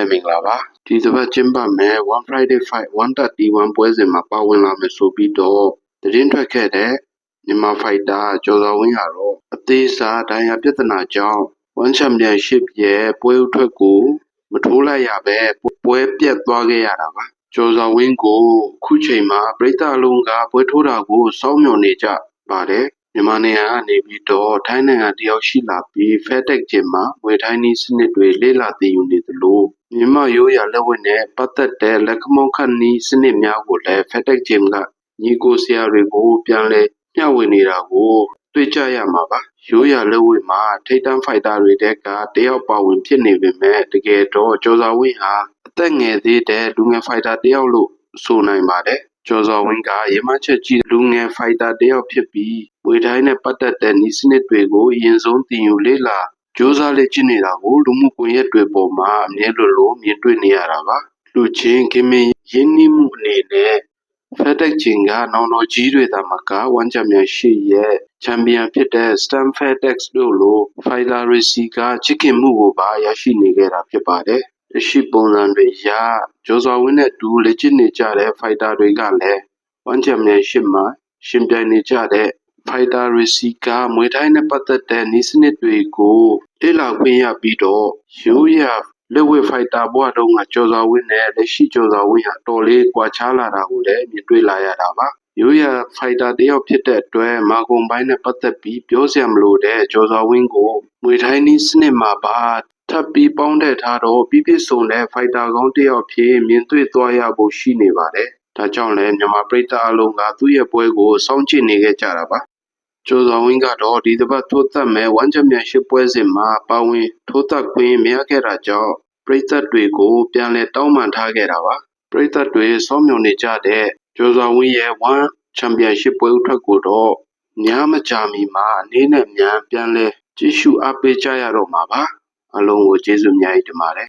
ပဲမင်္ဂလာပါဒီတစ်ပတ်ကျင်းပမယ် One Friday Fight 131ပွဲစဉ်မှာပါဝင်လာမယ်ဆိုပြီးတော့သတင်းထွက်ခဲ့တဲ့မြန်မာဖိုက်တာကျော်စွာဝင်းကတော့အသေးစားဒဏ်ရာပြဿနာကြောင့် One Championship ရဲ့ပွဲဥထွက်ကိုမထိုးလိုက်ရပဲပွဲပြတ်သွားခဲ့ရတာပါကျော်စွာဝင်းကိုအခုချိန်မှာပရိသတ်အလုံးကပွဲထိုးတာကိုစောင့်မျှော်နေကြပါတယ်မြန်မာနိုင်ငံကနေပြီးတော့ထိုင်းနိုင်ငံတယောက်ရှိလာပြီး FedEx ဂျင်မှာငွေထိုင်းနည်းစနစ်တွေလေ့လာသိယူနေသလို မြန်မာရိုးရာလက်ဝတ်နဲ့ ပတ်သက်တဲ့ လက်ခမောင်းခတ်နည်းစနစ်များကိုလည်း FedEx ဂျင်ကညီကိုဆရာတွေကို ပြန်လည်မျှဝေနေတာကို တွေ့ကြရမှာပါ ရိုးရာလက်ဝတ်မှာ ထိတ်တန့်ဖိုက်တာတွေတဲက တယောက်ပါဝင်ဖြစ်နေပေမဲ့တကယ်တော့ ကျော်စွာဝင်းဟာ အသက်ငယ်သေးတဲ့ လူငယ်ဖိုက်တာတယောက်လို့ ဆိုနိုင်ပါတယ် ကျော်စွာဝင်းကရမချက်ကြီးလူငယ်ဖိုက်တာတယောက်ဖြစ်ပြီးဝေတိုင်းနဲ့ပတ်သက်တဲ့ နည်းစနစ်တွေကို အရင်ဆုံး သင်ယူလေ့လာ ကြိုးစားလေ့ကျင့်နေတာကိုလူမှုကွန်ရက်တွေပေါ်မှာအမြဲလိုလိုမြင်တွေ့နေရတာပါလူချင်းခင်မင်ရင်းနှီးမှုအနေနဲ့ FedEx ချင်းကနောင်တော်ကြီးတွေသာမကဝမ်းချမ်းမြန်ရှိရဲ့ချန်ပီယံဖြစ်တဲ့ Stan FedEx တို့လိုဖိုင်လာရီစီကချစ်ခင်မှုကိုပါရရှိနေခဲ့တာဖြစ်ပါတယ်။လက်ရှိပုံစံတွေရဂျိုဇော်ဝင်းနဲ့တူလက်ကျင့်နေကြတဲ့ဖိုင်တာတွေကလည်းဝမ်းချမ်းမြန်ရှိမှရှင်ပြိုင်နေကြတဲ့ ဖိုင်တာရီစီက မွေတိုင်းနဲ့ပတ်သက်တဲ့ နည်းစနစ်တွေကို လေ့လာခွင့်ရပြီးတော့ ရိုးရာလက်ဝဲဖိုက်တာဘွားတုံးက ကျော်စွာဝင်းနဲ့ လက်ရှိကျော်စွာဝင်းဟာတော်လေးကွာခြားလာတာကိုလည်း မြင်တွေ့လာရတာပါ ရိုးရာဖိုက်တာတယောက်ဖြစ်တဲ့အတွက် မာကုံပိုင်းနဲ့ပတ်သက်ပြီး ပြောစရာမလိုတဲ့ ကျော်စွာဝင်းကို မွေထိုင်းနည်းစနစ်မှာပါ ထပ်ပြီးပေါင်းတဲ့ထားတော့ ပြည့်ပြည့်စုံတဲ့ ဖိုက်တာကောင်းတစ်ယောက်ဖြစ် မြင်တွေ့သွားရဖို့ရှိနေပါတယ် ဒါကြောင့်လည်း မြန်မာပြည်သားအလုံးက သူ့ရဲ့ပွဲကို စောင့်ကြည့်နေခဲ့ကြတာပါ ကျော်စွာဝင်းကတော့ ဒီတစ်ပတ်ထိုးသက်မဲ့ဝမ်းချမ်းမြန်ရှိပွဲစဉ်မှာ ပါဝင်ထိုးသက်ခွင့် မရခဲ့တာကြောင့်ပြည်သက်တွေကို ပြန်လည်တောင်းပန်ထားခဲ့တာပါပြည်သက်တွေ စောင့်မျှော်နေကြတဲ့ ကျော်စွာဝင်းရဲ့ ဝမ်းချန်ပီယံရှစ်ပွဲဥထွက်ကိုတော့ညမကြာမီမှာ အနေနဲ့မြန် ပြန်လဲကြည့်ရှုအားပေးကြရတော့မှာပါအလုံးကို ကျေးဇူးအများကြီးတင်ပါတယ်